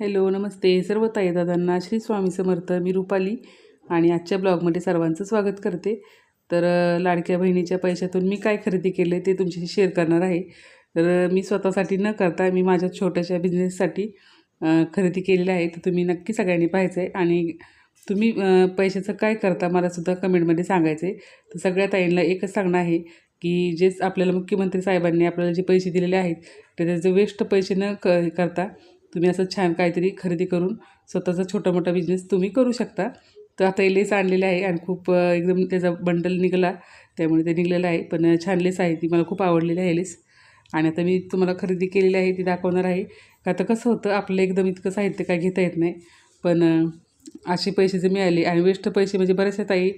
Hello नमस्ते. सर्व ताई दादांना श्री स्वामी समर्थ. मी रुपाली आणि आजच्या ब्लॉगमध्ये सर्वांचं स्वागत करते. तर लाडक्या बहिणीच्या पैशातून मी काय खरेदी केलं ते तुमच्याशी शेअर करणार आहे. तर मी स्वतःसाठी न करता मी माझ्या छोट्याशा बिझनेससाठी खरेदी केलेली आहे तर तुम्ही नक्की सगळ्यांनी पाहायचं आहे आणि तुम्ही पैशाचं काय करता मलासुद्धा कमेंटमध्ये सांगायचं आहे तर सगळ्या ताईंना एकच सांगणं आहे की जेच आपल्याला मुख्यमंत्री साहेबांनी आपल्याला जे पैसे दिलेले आहेत ते त्याचे वेस्ट पैसे न क करता तुम्ही असं छान काहीतरी खरेदी करून स्वतःचा छोटा मोठा बिझनेस तुम्ही करू शकता. तर आता हे लेस आणलेले आहे आणि खूप एकदम त्याचा बंडल निघाला. त्यामुळे ते निघलेलं आहे. पण छान लेस आहे. ती मला खूप आवडलेली आहे लेस. आणि आता मी तुम्हाला खरेदी केलेली आहे. ती दाखवणार आहे. का आता कसं होतं आपलं एकदम इतकं साहित्य काय घेता येत नाही. पण असे पैसे जे मिळाले. आणि वेस्ट पैसे म्हणजे बऱ्याचशा ताई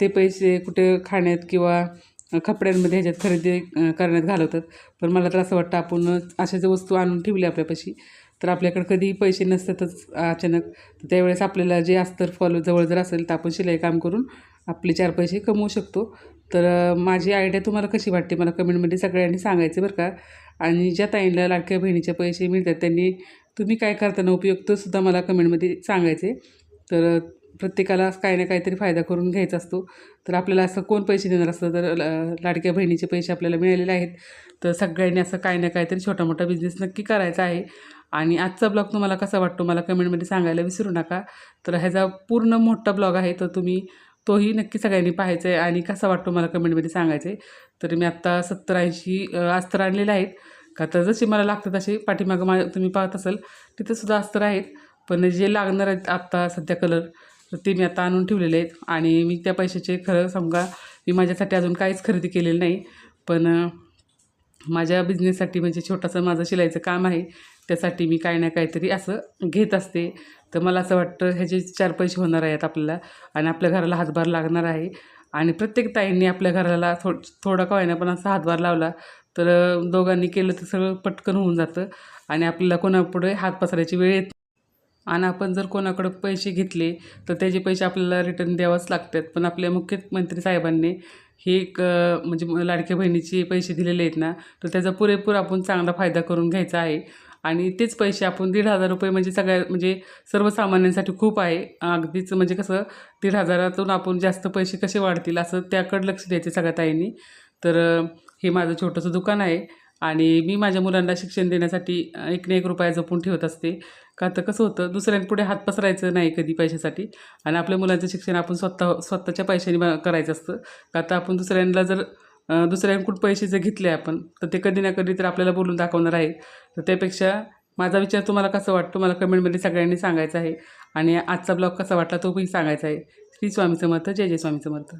ते पैसे कुठे खाण्यात किंवा कपड्यांमध्ये ह्याच्यात खरेदी करण्यात घालवतात. पण मला तर असं वाटतं आपण अशा ज्या वस्तू आणून ठेवली आपल्यापाशी. तर आपल्याकडे कधी पैसे नसतातच अचानक. तर त्यावेळेस आपल्याला जे अस्तर फॉलो जवळ जर असेल तर आपण शिलाई काम करून आपले चार पैसे कमवू शकतो. तर माझी आयडिया तुम्हाला कशी वाटते? मला कमेंटमध्ये सगळ्यांनी सांगायचं बरं का? आणि ज्या ताईंना लाडक्या बहिणीचे पैसे मिळतात त्यांनी तुम्ही काय करताना उपयोग सुद्धा मला कमेंटमध्ये सांगायचे तर प्रत्येकाला काही ना काहीतरी फायदा करून घ्यायचा असतो. तर आपल्याला असं कोण पैसे देणार असतं? तर लाडक्या बहिणीचे पैसे आपल्याला मिळालेले आहेत. तर सगळ्यांनी असं काही ना काहीतरी छोटा मोठा बिझनेस नक्की करायचा आहे. आणि आजचा ब्लॉग तुम्हाला कसा वाटतो? मला कमेंटमध्ये सांगायला विसरू नका. तर ह्याचा पूर्ण मोठा ब्लॉग आहे तर तुम्ही तोही नक्की सगळ्यांनी पाहायचा आहे. आणि कसा वाटतो मला कमेंटमध्ये सांगायचं आहे. तर मी आत्ता सत्तर ऐंशी अस्तर आणलेले आहेत. का तर जसे मला लागतात तसे पाठीमागं मा तुम्ही पाहत असाल तिथंसुद्धा अस्तर आहेत. पण जे लागणार आहेत आत्ता सध्या कलर तर ते मी आता आणून ठेवलेले आहेत. आणि मी त्या पैशाचे खरं समजा मी माझ्यासाठी अजून काहीच खरेदी केलेलं नाही. पण माझ्या बिझनेससाठी म्हणजे छोटंसं माझं शिलाईचं काम आहे. त्यासाठी मी काही ना काहीतरी असं घेत असते. तर मला असं वाटतं ह्याचे चार पैसे होणार आहेत आपल्याला. आणि आपल्या घराला हातभार लागणार आहे. आणि प्रत्येक ताईंनी आपल्या घराला थो थोडा का होईना पण असा हातभार लावला. तर दोघांनी केलं तर सगळं पटकन होऊन जातं. आणि आपल्याला कोणापुढे हात पसरायची वेळ येत आणि आपण जर कोणाकडं पैसे घेतले तर त्याचे पैसे आपल्याला रिटर्न द्यावंच लागतात. पण आपल्या मुख्यमंत्री साहेबांनी हे एक म्हणजे लाडक्या बहिणीचे पैसे दिलेले आहेत ना तर त्याचा पुरेपूर आपण चांगला फायदा करून घ्यायचा आहे. आणि तेच पैसे आपण दीड हजार रुपये म्हणजे सगळ्या म्हणजे सर्वसामान्यांसाठी खूप आहे. अगदीच म्हणजे कसं दीड हजारातून आपण जास्त पैसे कसे वाढतील असं त्याकडे लक्ष द्यायचे सगळ्या ताईंनी. तर हे माझं छोटंसं दुकान आहे. आणि मी माझ्या मुलांना शिक्षण देण्यासाठी एक ना एक रुपया जपून ठेवत असते. का तर कसं होतं दुसऱ्यांपुढे हात पसरायचं नाही कधी पैशासाठी. आणि आपल्या मुलांचं शिक्षण आपण स्वतः स्वतःच्या पैशाने करायचं असतं. का तर आपण दुसऱ्यांना जर दुसऱ्यांकडून पैसे जर घेतले आपण तर ते कधी ना कधी तर आपल्याला बोलून दाखवणार आहे तर त्यापेक्षा माझा विचार तुम्हाला कसं वाटतो? मला कमेंटमध्ये सगळ्यांनी सांगायचं आहे. आणि आजचा ब्लॉग कसा वाटला तो पण सांगायचा आहे. श्री स्वामी समर्थ जय जय स्वामी समर्थ.